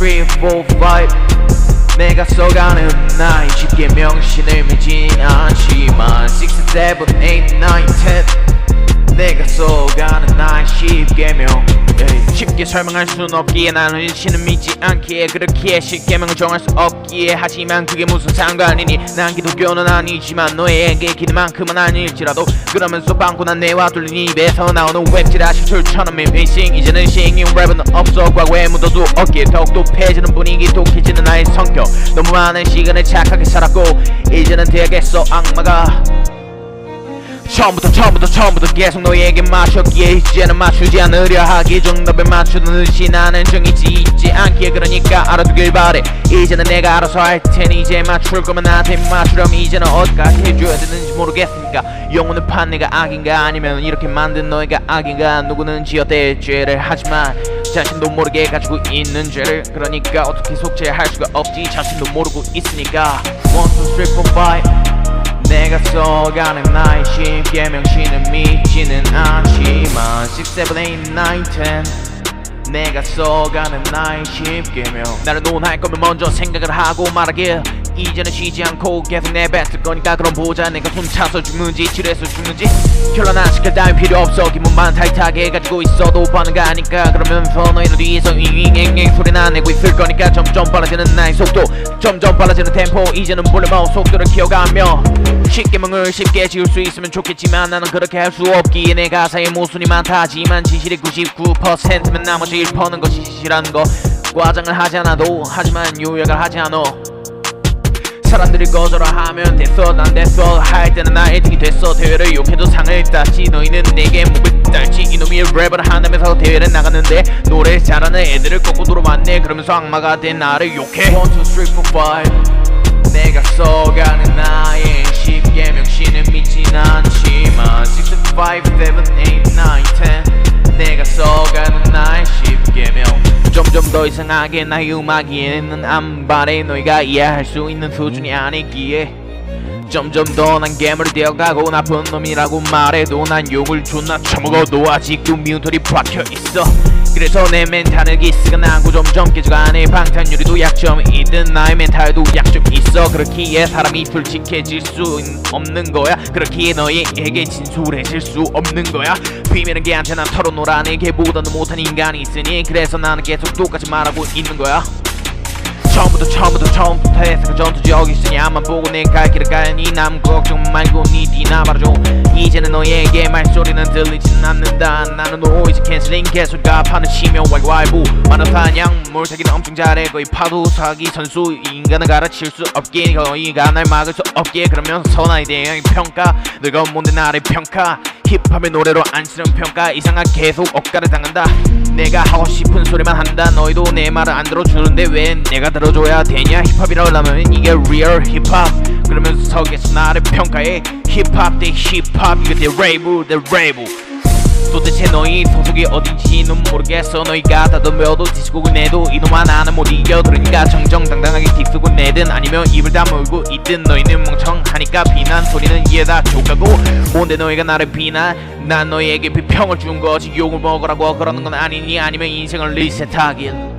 3, 4, 5 내가 써가는 나이 쉽게 명신을 매진 않지만 6, 7, 8, 9, 10 내가 써가는 나이 쉽게 설명할 순 없기에 나는 신은 믿지 않기에 그렇기에 쉽게 명을 정할 수 없기에. 하지만 그게 무슨 상관이니? 난 기독교는 아니지만 너에게 기도만큼은 아닐지라도. 그러면서 빵꾸난 내와 둘린 입에서 나오는 웹지라 실출처럼 밍밍싱 이제는 싱잉 랩은 없어. 과거에 묻어도 어깨 더욱더 패지는 분위기 독해지는 나의 성격. 너무 많은 시간을 착하게 살았고 이제는 되겠어 악마가 처음부터 처음부터 처음부터 계속 너에게 맞췄기에 이제는 맞추지 않으려 하기 정답에 맞추는 나는 정해지 있지 않기에 그러니까 알아두길 바래. 이제는 내가 알아서 할 테니 이제 맞출 거면 나한테 맞추려면 이제는 어디까지 해줘야 되는지 모르겠으니까 영혼을 판 내가 악인가 아니면 이렇게 만든 너희가 악인가 누구는 지어대 죄를 하지만 자신도 모르게 가지고 있는 죄를 그러니까 어떻게 속죄할 수가 없지. 자신도 모르고 있으니까. 1, 2, 3, 4, 5 내가 써가는 나의 쉽게 명신을 믿지는 않지만 6, 7, 8, 9, 10 내가 써가는 나의 쉽게 명. 나를 논할 거면 먼저 생각을 하고 말하길. 이제는 쉬지 않고 계속 내뱉을 거니까 그럼 보자. 내가 숨 차서 죽는지 지뢰서 죽는지. 결론난 시킬 따윈 필요 없어. 기분만 타이트하게 가지고 있어도 반응가니까. 그러면서 너희들 뒤에서 잉잉잉잉 소리나 내고 있을 거니까. 점점 빨라지는 나의 속도 점점 빨라지는 템포. 이제는 볼륨업 속도를 키워가며 쉽게 명을 쉽게 지을 수 있으면 좋겠지만 나는 그렇게 할 수 없기에 내 가사에 모순이 많다지만 진실의 99%면 나머지 1%는 것이 시시라는 거. 과장을 하지 않아도 하지만 요약을 하지 않아. 사람들이 거절하면 됐어 난 됐어. 할 때는 나의 등이 됐어. 대회를 욕해도 상을 따지. 너희는 내게 목을 딸지. 이놈이 랩을 한다면서 대회를 나갔는데 노래 잘하는 애들을 거꾸로 맞네. 그러면서 악마가 된 나를 욕해. 1, 2, 3, 4, 5 내가 써가는 나의 쉽게 명신을 믿진 않지만 6, 5, 7, 8, 9, 10 내가 써가는 나의 쉽게 명 점점 더 이상하게 나의 음악에는 안 바래 너희가 이해할 수 있는 수준이 아니기에 점점 더 난 괴물이 되어가고 나쁜 놈이라고 말해도 난 욕을 존나 처먹어도 아직도 미운털이 박혀있어. 그래서 내 멘탈은 기스가 나고 점점 깨져가네 방탄유리도 약점이 있든 나의 멘탈도 약점이 있어. 그렇기에 사람이 솔직해질 수 없는 거야. 그렇기에 너희에게 진솔해질 수 없는 거야. 비밀은 걔한테 난 털어놓으라네 걔보다는 못한 인간이 있으니 그래서 나는 계속 똑같이 말하고 있는 거야 처음부터 처음부터 처음부터 해서 그 전투 지역이 있으니 앞만 보고 내 갈 길을 가니 남 걱정 말고 니 뒤나 말아줘. 이제는 너에게 말소리는 들리진 않는다. 나는 노이즈 캔슬링 개소리가 판을 치며 왈왈부. 많은 사냥 물타기는 엄청 잘해. 거의 파도 사기 선수. 인간을 가르칠 수 없게. 거의가 날 막을 수 없게. 그러면서 나에 대한 평가. 늙어 못된 나를 평가 힙합의 노래로 안쓰는 평가 이상한 계속 억가를 당한다. 내가 하고 싶은 소리만 한다. 너희도 내 말을 안 들어주는데 왜 내가 들어줘야 되냐? 힙합이라고 하면 이게 real 힙합. 그러면서 석에서 나를 평가해. 힙합 대 힙합 이거 대 레이브 대 레이브 도대체 너희 소속이 어딘지는 모르겠어. 너희가 다듬어도 디스곡을 내도 이놈아 나는 못 이겨 그러니까 정정당당하게 딥쓰고 내든 아니면 입을 다물고 있든 너희는 멍청하니까 비난 소리는 이해다 족하고 뭔데 너희가 나를 비난? 난 너희에게 비평을 준 거지 욕을 먹으라고 그러는 건 아니니 아니면 인생을 리셋하길